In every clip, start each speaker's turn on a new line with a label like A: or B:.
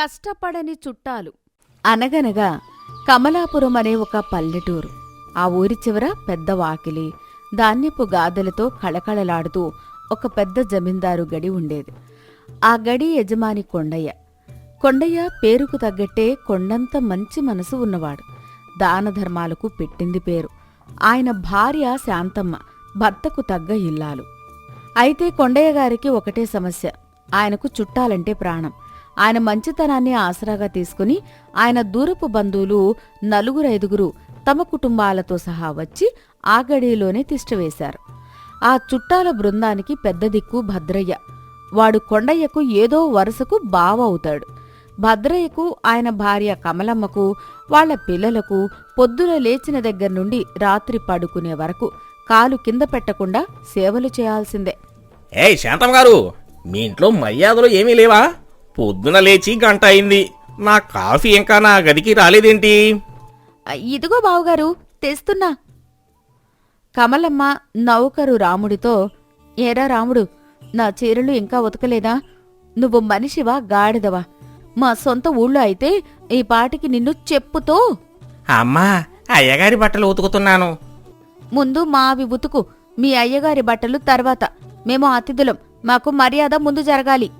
A: కష్టపడని చుట్టాలు. అనగనగా కమలాపురం అనే ఒక పల్లెటూరు. ఆ ఊరి చివర పెద్ద వాకిలి ధాన్యపు గాదెలతో కళకళలాడుతూ ఒక పెద్ద జమీందారు గడి ఉండేది. ఆ గడి యజమాని కొండయ్య. కొండయ్య పేరుకు తగ్గట్టే కొండంత మంచి మనసు ఉన్నవాడు. దాన ధర్మాలకు పెట్టింది పేరు. ఆయన భార్య శాంతమ్మ భర్తకు తగ్గ ఇల్లాలు. అయితే కొండయ్య గారికి ఒకటే సమస్య. ఆయనకు చుట్టాలంటే ప్రాణం. ఆయన మంచితనాన్ని ఆసరాగా తీసుకుని ఆయన దూరపు బంధువులు నలుగురైదుగురు తమ కుటుంబాలతో సహా వచ్చి ఆ గడిలోనే తిష్టవేశారు ఆ చుట్టాల బృందానికి పెద్ద దిక్కు భద్రయ్య. వాడు కొండయ్యకు ఏదో వరుసకు బావ అవుతాడు. భద్రయ్యకు ఆయన భార్య కమలమ్మకు వాళ్ళ పిల్లలకు పొద్దున లేచిన దగ్గర నుండి రాత్రి పడుకునే వరకు కాలు కింద పెట్టకుండా సేవలు చేయాల్సిందే.
B: ఏయ్ శాంతం గారు మీ ఇంట్లో మర్యాదలు ఏమీ లేవా? పొద్దున లేచి గంట అయింది. నా కాఫీ ఇంకా నా గదికి రాలేదేంటి?
A: "ఆ, ఇదిగో బావుగారు తెస్తున్నా. కమలమ్మ నౌకరు రాముడితో ఏరా రాముడు నా చీరలు ఇంకా ఉతకలేదా? నువ్వు మనిషివా గాడిదవా? మా సొంత ఊళ్ళో అయితే ఈ పాటికి నిన్ను చెప్పుతో.
B: అమ్మా అయ్యగారి బట్టలు ఉతుకుతున్నాను.
A: ముందు మావి ఉతుకు మీ అయ్యగారి బట్టలు తర్వాత. మేము అతిథులం మాకు మర్యాద ముందు జరగాలి.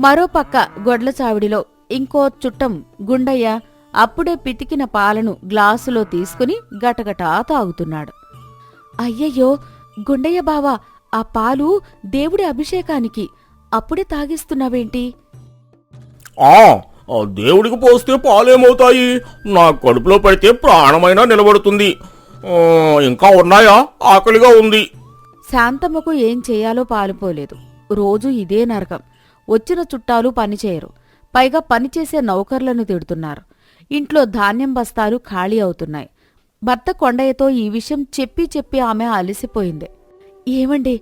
A: మరోపక్క గొడ్ల చావిడిలో ఇంకో చుట్టం గుండయ్య అప్పుడే పితికిన పాలను గ్లాసులో తీసుకుని గటగటా తాగుతున్నాడు. అయ్యయ్యో గుండయ్య బావా ఆ పాలు దేవుడి అభిషేకానికి అప్పుడే తాగిస్తున్నావేంటి?
B: ఆ ఆ దేవుడికి పోస్తే పాలేమవుతాయి? నా కడుపులో పడితే ప్రాణమైనా నిలబడుతుంది. ఆ, ఇంకా ఉన్నాయా? ఆకలిగా ఉంది.
A: శాంతమ్మకు ఏం చేయాలో పాలుపోలేదు రోజు ఇదే నరకం. వచ్చిన చుట్టాలు పనిచేయరు. పైగా పనిచేసే నౌకర్లను తిడుతున్నారు. ఇంట్లో ధాన్యం బస్తాలు ఖాళీ అవుతున్నాయి. భర్త కొండయ్యతో ఈ విషయం చెప్పి చెప్పి ఆమె అలసిపోయింది. ఏమండి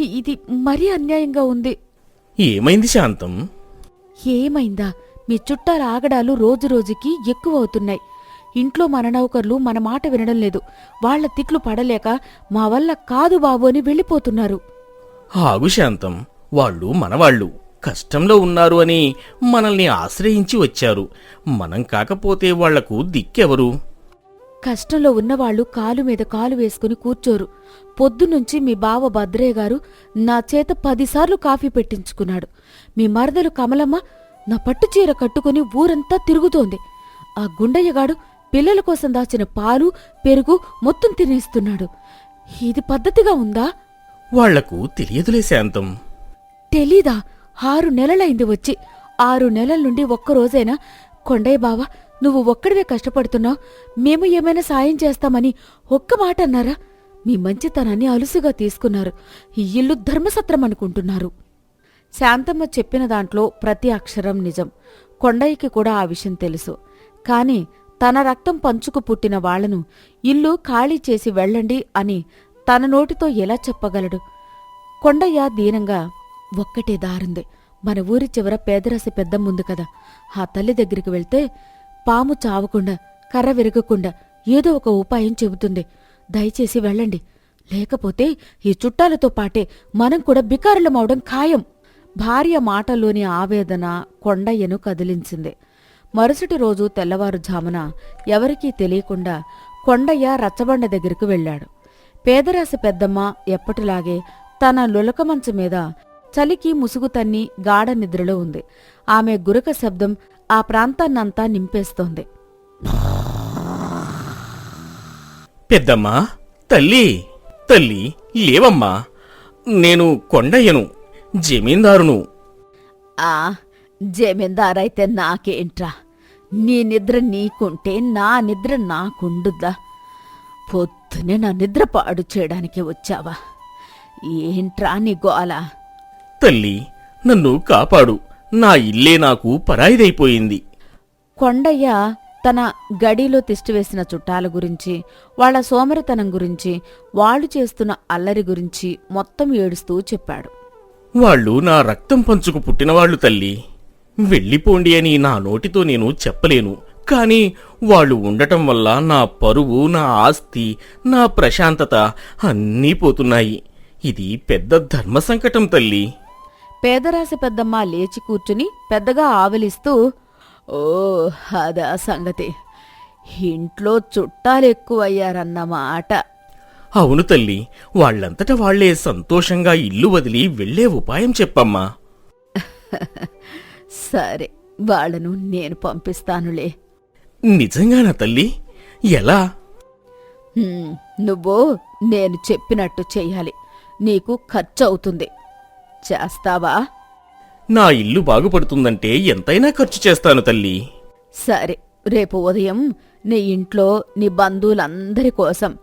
A: ఇది మరీ అన్యాయంగా ఉంది.
B: ఏమైంది శాంతం?
A: ఏమైందా? మీ చుట్టాల ఆగడాలు రోజురోజుకి ఎక్కువవుతున్నాయి. ఇంట్లో మన నౌకర్లు మన మాట వినడం లేదు. వాళ్ళ తిట్లు పడలేక మా వల్ల కాదు బాబు అని వెళ్ళిపోతున్నారు.
B: ఆగు శాంతం వాళ్ళు మనవాళ్ళు. కష్టంలో ఉన్నారు అని మనల్ని ఆశ్రయించి వచ్చారు. మనం కాకపోతే వాళ్ళకు దిక్కెవరు?
A: కష్టంలో ఉన్నవాళ్ళు కాలు మీద కాలు వేసుకుని కూర్చోరు. పొద్దునుంచి మీ బావ భద్రయ్య గారు నా చేత పదిసార్లు కాఫీ పెట్టించుకున్నాడు. మీ మరదలు కమలమ్మ నా పట్టుచీర కట్టుకుని ఊరంతా తిరుగుతోంది. ఆ గుండయ్యగాడు పిల్లల కోసం దాచిన పాలు పెరుగు మొత్తం తినేస్తున్నాడు. ఇది పద్ధతిగా ఉందా?
B: వాళ్ళకు తెలియదులే శాంతం.
A: తెలీదా? ఆరు నెలలైంది వచ్చి. ఆరు నెలల నుండి ఒక్కరోజైనా కొండయ్య బావా నువ్వు ఒక్కడివే కష్టపడుతున్నావు. మేము ఏమైనా సాయం చేస్తామని ఒక్క మాట అన్నారా? మీ మంచితనాన్ని అలుసుగా తీసుకున్నారు. ఈ ఇల్లు ధర్మసత్రం అనుకుంటున్నారు. శాంతమ్మ చెప్పిన దాంట్లో ప్రతి అక్షరం నిజం. కొండయ్యకి కూడా ఆ విషయం తెలుసు. కాని తన రక్తం పంచుకు పుట్టిన వాళ్ళను ఇల్లు ఖాళీ చేసి వెళ్ళండి అని తన నోటితో ఎలా చెప్పగలడు? కొండయ్య దీనంగా ఒక్కటే దారుంది. మన ఊరి చివర పేదరాశి పెద్దమ్ముంది కదా. ఆ తల్లి దగ్గరికి వెళ్తే పాము చావకుండా కర్ర విరగకుండా ఏదో ఒక ఉపాయం చెబుతుంది. దయచేసి వెళ్ళండి. లేకపోతే ఈ చుట్టాలతో పాటే మనం కూడా బికారులమవడం ఖాయం. భార్య మాటలోని ఆవేదన కొండయ్యను కదిలించింది. మరుసటి రోజు తెల్లవారుజామున ఎవరికీ తెలియకుండా కొండయ్య రచ్చబండ దగ్గరకు వెళ్ళాడు. పేదరాశి పెద్దమ్మ ఎప్పటిలాగే తన లులక మంచం మీద చలికి ముసుగు తన్ని గాఢ నిద్రలో ఉంది. ఆమె గురక శబ్దం ఆ ప్రాంతాన్నంతా నింపేస్తోంది.
B: పెద్దమ్మా తల్లి తల్లి లేవమ్మా. నేను కొండయ్యను జమీందారును.
A: ఆ జమీందారైతే నాకేంట్రా? నీ నిద్ర నీకుంటే నా నిద్ర నాకుండుద్దా? పొద్దునే నా నిద్ర పాడు చేయడానికి వచ్చావా? ఏంట్రా నీ గోల?
B: తల్లి నన్ను కాపాడు. నా ఇల్లే నాకు పరాయిదైపోయింది.
A: కొండయ్య తన గడిలో తిష్టివేసిన చుట్టాల గురించి వాళ్ళ సోమరితనం గురించి వాళ్ళు చేస్తున్న అల్లరి గురించి మొత్తం ఏడుస్తూ చెప్పాడు.
B: వాళ్ళు నా రక్తం పంచుకు పుట్టినవాళ్ళు తల్లి. వెళ్ళిపోండి అని నా నోటితో నేను చెప్పలేను. కాని వాళ్ళు ఉండటం వల్ల నా పరువు నా ఆస్తి నా ప్రశాంతత అన్నీ పోతున్నాయి. ఇది పెద్ద ధర్మ సంకటం తల్లి.
A: పేదరాశి పెద్దమ్మ లేచి కూర్చుని పెద్దగా ఆవలిస్తూ ఓ అదా సంగతి. ఇంట్లో చుట్టాలు ఎక్కువయ్యారన్నమాట
B: అవును తల్లి వాళ్ళంతట వాళ్ళే సంతోషంగా ఇల్లు వదిలి వెళ్ళే ఉపాయం చెప్పమ్మా.
A: సరే వాళ్ళను నేను పంపిస్తానులే.
B: నిజంగానా తల్లి? ఎలా?
A: హ్మ్, నువ్వు నేను చెప్పినట్టు చెయ్యాలి. నీకు ఖర్చు అవుతుంది చేస్తావా?
B: నా ఇల్లు బాగుపడుతుందంటే ఎంతైనా ఖర్చు చేస్తాను తల్లి.
A: సరే రేపు ఉదయం నీ ఇంట్లో నీ బంధువులందరి కోసం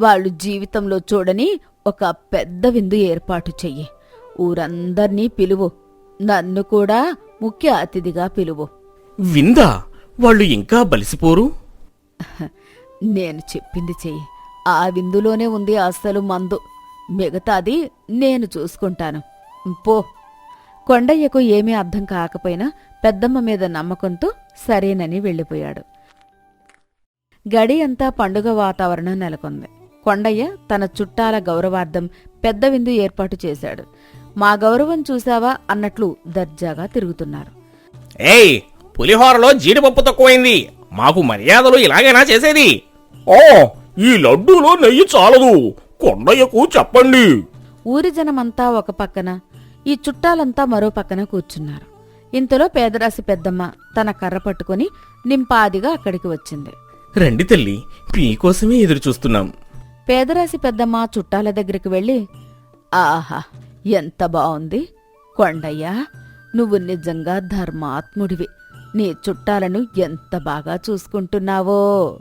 A: వాళ్ళు జీవితంలో చూడని ఒక పెద్ద విందు ఏర్పాటు చెయ్యి. ఊరందర్నీ పిలువు. నన్ను కూడా ముఖ్య అతిథిగా పిలువు.
B: విందా? వాళ్ళు ఇంకా బలిసిపోరు?
A: నేను చెప్పింది చెయ్యి. ఆ విందులోనే ఉంది అసలు మందు. మిగతాది నేను చూసుకుంటాను. పో. కొండయ్యకు ఏమీ అర్థం కాకపోయినా పెద్దమ్మ మీద నమ్మకంతో సరేనని వెళ్ళిపోయాడు. గడి అంతా పండుగ వాతావరణం నెలకొంది. కొండయ్య తన చుట్టాల గౌరవార్థం పెద్ద విందు ఏర్పాటు చేశాడు. మా గౌరవం చూశావా? అన్నట్లు దర్జాగా తిరుగుతున్నారు.
B: ఏయ్ పులిహోరలో జీడిపప్పు తక్కువైంది. మాకు మర్యాదలు ఇలాగైనా చేసేది? ఓ ఈ లడ్డూలో నెయ్యి చాలదు. కొండయ్యకు చెప్పండి.
A: ఊరి జనమంతా ఒక పక్కన ఈ చుట్టాలంతా మరో పక్కన కూర్చున్నారు. ఇంతలో పేదరాశి పెద్దమ్మ తన కర్ర పట్టుకుని నింపాదిగా అక్కడికి వచ్చింది.
B: రండి తల్లి మీకోసమే ఎదురు చూస్తున్నాం.
A: పేదరాశి పెద్దమ్మ చుట్టాల దగ్గరికి వెళ్ళి ఆహా ఎంత బావుంది. కొండయ్యా నువ్వు నిజంగా ధర్మాత్ముడివి. నీ చుట్టాలను ఎంత బాగా చూసుకుంటున్నావో.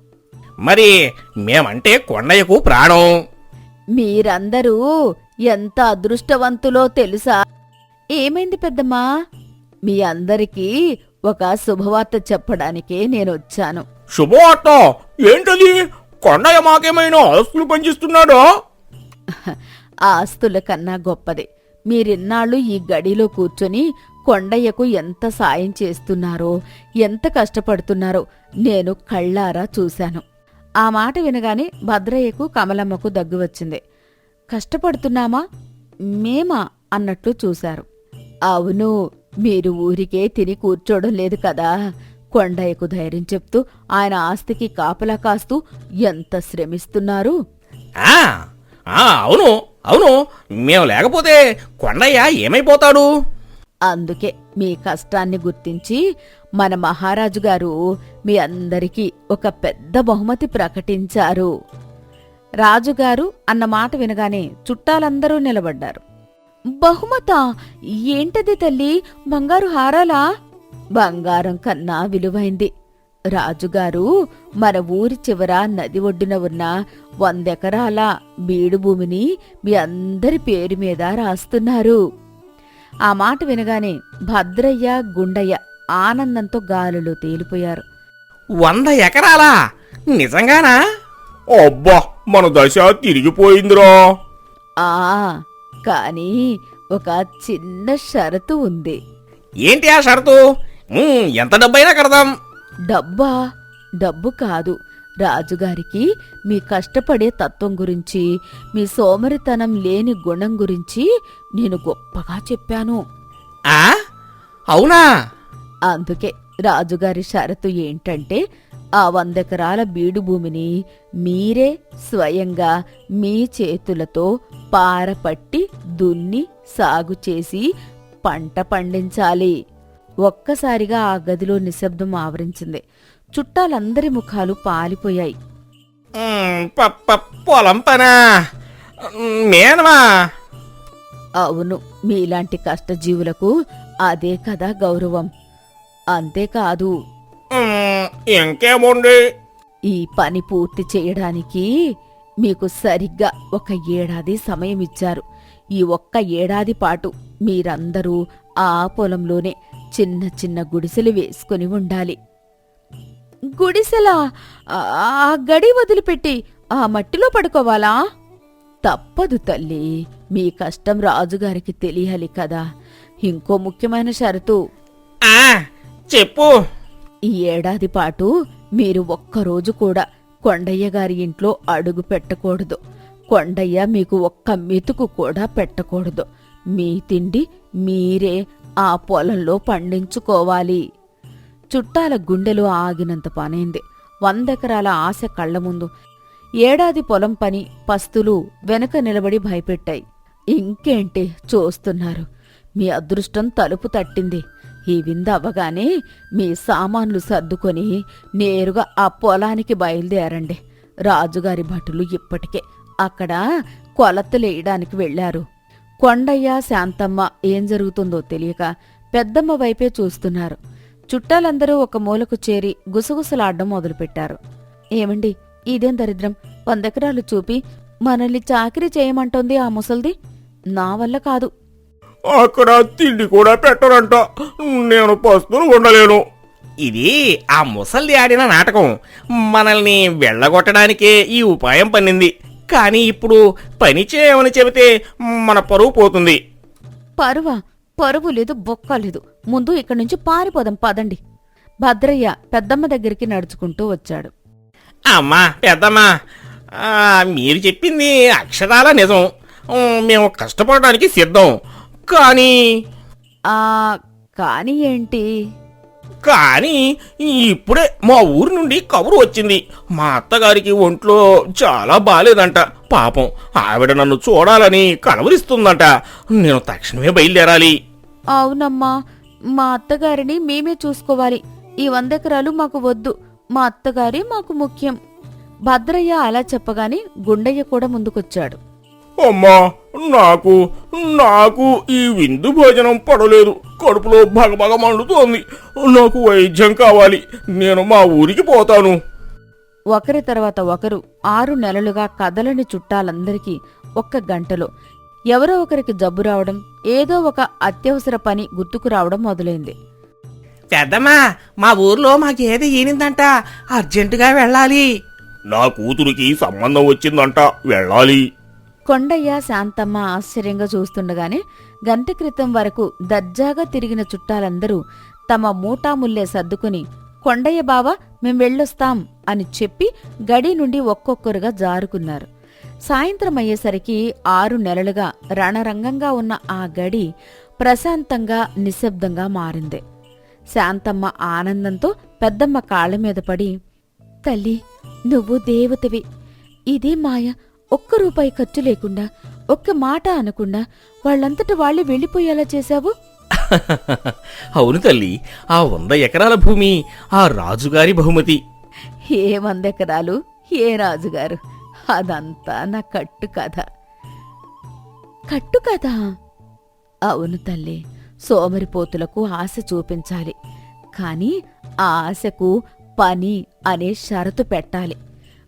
B: మరి మేమంటే కొండయ్యకు ప్రాణం.
A: మీరందరూ ఎంత అదృష్టవంతులో తెలుసా? ఏమైంది పెద్దమ్మా? మీ అందరికీ ఒక శుభవార్త చెప్పడానికే నేనొచ్చాను.
B: శుభవార్త? ఏంటది? కొండయ్య మాకేమైనా ఆస్తులు పంచిస్తున్నాడా?
A: ఆస్తుల కన్నా గొప్పది. మీరిన్నాళ్ళు ఈ గడిలో కూర్చొని కొండయ్యకు ఎంత సాయం చేస్తున్నారో ఎంత కష్టపడుతున్నారో నేను కళ్ళారా చూశాను. ఆ మాట వినగానే భద్రయ్యకు కమలమ్మకు దగ్గు వచ్చింది. కష్టపడుతున్నామా? మేమా? అన్నట్లు చూశారు. అవును మీరు ఊరికే తిని కూర్చోవడం లేదు కదా. కొండయ్యకు ధైర్యం చెప్తూ ఆయన ఆస్తికి కాపలా కాస్తూ ఎంత శ్రమిస్తున్నారు?
B: ఆ, ఆ, అవును అవును. మేము లేకపోతే కొండయ్య ఏమైపోతాడు?
A: అందుకే మీ కష్టాన్ని గుర్తించి మన మహారాజు గారు మీ అందరికీ ఒక పెద్ద బహుమతి ప్రకటించారు. రాజుగారు అన్న మాట వినగానే చుట్టాలందరూ నిలబడ్డారు. బహుమతా. ఏంటది తల్లి? బంగారు హారాలా? బంగారం కన్నా విలువైంది. రాజుగారు మన ఊరి చివర నది ఒడ్డున ఉన్న వందెకరాల బీడు భూమిని మీ అందరి పేరు మీద రాస్తున్నారు. ఆ మాట వినగానే భద్రయ్య గుండయ్య ఆనందంతో గాలిలో తేలిపోయారు.
B: వంద ఎకరాలా? నిజంగానా? అబ్బా మన దశ తిరిగిపోయిందిరా.
A: ఆ కానీ ఒక చిన్న షరతు ఉంది.
B: ఏంటి ఆ షరతు? ఉమ్, ఎంత డబ్బైనా కడదాం.
A: డబ్బా? డబ్బు కాదు. రాజుగారికి మీ కష్టపడే తత్వం గురించి మీ సోమరితనం లేని గుణం గురించి నేను గొప్పగా చెప్పాను.
B: ఆ? అవునా?
A: అందుకే రాజుగారి షరతు ఏంటంటే ఆ వందెకరాల బీడు భూమిని మీరే స్వయంగా మీ చేతులతో పారపట్టి దున్ని సాగు చేసి పంట పండించాలి. ఒక్కసారిగా ఆ గదిలో నిశ్శబ్దం ఆవరించింది. చుట్టాలందరి ముఖాలు పాలిపోయాయి.
B: పొలం పనా? ఉమ్, మేనమా?
A: అవును మీలాంటి కష్టజీవులకు అదే కదా గౌరవం. అంతేకాదు.
B: ఇంకేముంది?
A: ఈ పని పూర్తి చేయడానికి మీకు సరిగ్గా ఒక ఏడాది సమయం ఇచ్చారు ఈ ఒక్క ఏడాది పాటు మీరందరూ ఆ పొలంలోనే చిన్న చిన్న గుడిసెలు వేసుకుని ఉండాలి. గుడిసెలా ఆ- గడి వదిలిపెట్టి ఆ మట్టిలో పడుకోవాలా? తప్పదు తల్లి. మీ కష్టం రాజుగారికి తెలియాలి కదా. ఇంకో ముఖ్యమైన షరతు.
B: చెప్పు.
A: ఈ ఏడాది పాటు మీరు ఒక్కరోజు కూడా కొండయ్య గారి ఇంట్లో అడుగు పెట్టకూడదు. కొండయ్య మీకు ఒక్క మెతుకు కూడా పెట్టకూడదు. మీ తిండి మీరే ఆ పొలంలో పండించుకోవాలి. చుట్టాల గుండెలో ఆగినంత పనైంది. వందెకరాల ఆశ కళ్ళ ముందు. ఏడాది పొలం పని పస్తులు వెనక నిలబడి భయపెట్టాయి. ఇంకేంటి చూస్తున్నారు? మీ అదృష్టం తలుపు తట్టింది. ఈ విందు అవ్వగానే మీ సామాన్లు సర్దుకొని నేరుగా ఆ పొలానికి బయలుదేరండి. రాజుగారి భటులు ఇప్పటికే అక్కడ కొలతలేయడానికి వెళ్ళారు కొండయ్య శాంతమ్మ ఏం జరుగుతుందో తెలియక పెద్దమ్మ వైపే చూస్తున్నారు. చుట్టాలందరూ ఒక మూలకు చేరి గుసగుసలాడ్డం మొదలుపెట్టారు. ఏమండి ఇదేం దరిద్రం? వందెకరాలు చూపి మనల్ని చాకిరీ చేయమంటోంది ఆ ముసల్ది? నా వల్ల కాదు.
B: అక్కడ తిండి కూడా పెట్టరంట. నేను పస్తులు ఉండలేను. ఇది ఆ ముసల్ది ఆడిన నాటకం. మనల్ని వెళ్ళగొట్టడానికే ఈ ఉపాయం పన్నింది. కానీ ఇప్పుడు పని చేయమని చెబితే మన పరువు పోతుంది.
A: పరువా పరువు లేదు బొక్క లేదు. ముందు ఇక్కడి నుంచి పారిపోదాం పదండి. భద్రయ్య పెద్దమ్మ దగ్గరికి నడుచుకుంటూ వచ్చాడు.
B: అమ్మా పెద్దమ్మా. ఆ, మీరు చెప్పింది అక్షరాల నిజం. ఉమ్, మేము కష్టపడడానికి సిద్ధం. కానీ
A: ఆ కాని ఏంటి?
B: కానీ ఇప్పుడే మా ఊరి నుండి కబురు వచ్చింది. మా అత్తగారికి ఒంట్లో చాలా బాలేదంట. పాపం ఆవిడ నన్ను చూడాలని కలవరిస్తుందంట. నేను తక్షణమే బయలుదేరాలి.
A: అవునమ్మా మా అత్తగారిని మేమే చూసుకోవాలి. ఈ వందెకరాలు మాకు వద్దు. మా అత్తగారే మాకు ముఖ్యం. భద్రయ్య అలా చెప్పగానే గుండయ్య కూడా ముందుకొచ్చాడు.
B: అమ్మా నాకు నాకు ఈ విందు భోజనం పడలేదు. కడుపులో భగభగ మండుతోంది. నాకు వైద్యం కావాలి. నేను మా ఊరికి పోతాను.
A: ఒకరి తర్వాత ఒకరు ఆరు నెలలుగా కదలని చుట్టాలందరికీ ఒక్క గంటలో ఎవరో ఒకరికి జబ్బు రావడం ఏదో ఒక అత్యవసర పని గుర్తుకు రావడం మొదలైంది.
B: పెద్దమ్మా మా ఊర్లో మాకేది ఈనిందంట? అర్జెంటుగా వెళ్ళాలి. నా కూతురికి సంబంధం వచ్చిందంట. వెళ్ళాలి.
A: కొండయ్య శాంతమ్మ ఆశ్చర్యంగా చూస్తుండగానే గంట క్రితం వరకు దర్జాగా తిరిగిన చుట్టాలందరూ తమ మూటాముల్లే సర్దుకుని కొండయ్య బావా మేం వెళ్ళొస్తాం అని చెప్పి గడి నుండి ఒక్కొక్కరుగా జారుకున్నారు. సాయంత్రం అయ్యేసరికి ఆరు నెలలుగా రణరంగంగా ఉన్న ఆ గడి ప్రశాంతంగా నిశ్శబ్దంగా మారింది. శాంతమ్మ ఆనందంతో పెద్దమ్మ కాళ్ళ మీద పడి తల్లి నువ్వు దేవతవి. ఇదే మాయ. ఒక్క రూపాయి ఖర్చు లేకుండా ఒక్క మాట అనకుండా వాళ్ళంతట వాళ్ళే వెళ్ళిపోయేలా చేశావు?
B: అవును తల్లి ఆ వంద ఎకరాల భూమి ఆ రాజుగారి బహుమతి.
A: ఏ వందెకరాలు ఏ రాజుగారు? అదంతా నా కట్టు కథ. కట్టు కథ? అవును తల్లి సోమరిపోతులకు ఆశ చూపించాలి. కాని ఆ ఆశకు పని అనే షరతు పెట్టాలి.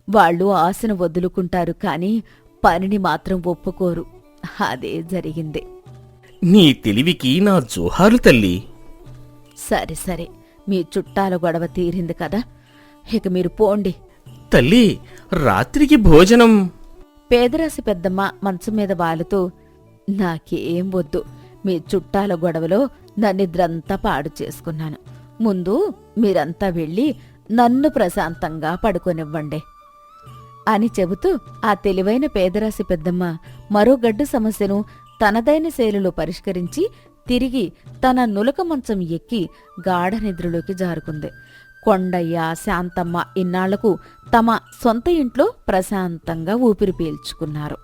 A: వాళ్ళు ఆశను వదులుకుంటారు కాని పనిని మాత్రం ఒప్పుకోరు. అదే జరిగింది.
B: నీ తెలివికి నా జోహారు తల్లి.
A: సరే సరే. మీ చుట్టాల గొడవ తీరింది కదా. ఇక మీరు పోండి.
B: తల్లి రాత్రికి భోజనం.
A: పేదరాశి పెద్దమ్మ మంచం మీద వాలుతూ నాకేం వద్దు. మీ చుట్టాల గొడవలో నా నిద్రంతా పాడు చేసుకున్నాను. ముందు మీరంతా వెళ్ళి నన్ను ప్రశాంతంగా పడుకొనివ్వండి. అని చెబుతూ ఆ తెలివైన పేదరాశి పెద్దమ్మ మరో గడ్డు సమస్యను తనదైన శైలిలో పరిష్కరించి తిరిగి తన నులక మంచం ఎక్కి గాఢ నిద్రలోకి జారుకుంది. కొండయ్య శాంతమ్మ ఇన్నాళ్ళకు తమ సొంత ఇంట్లో ప్రశాంతంగా ఊపిరి పీల్చుకున్నారు.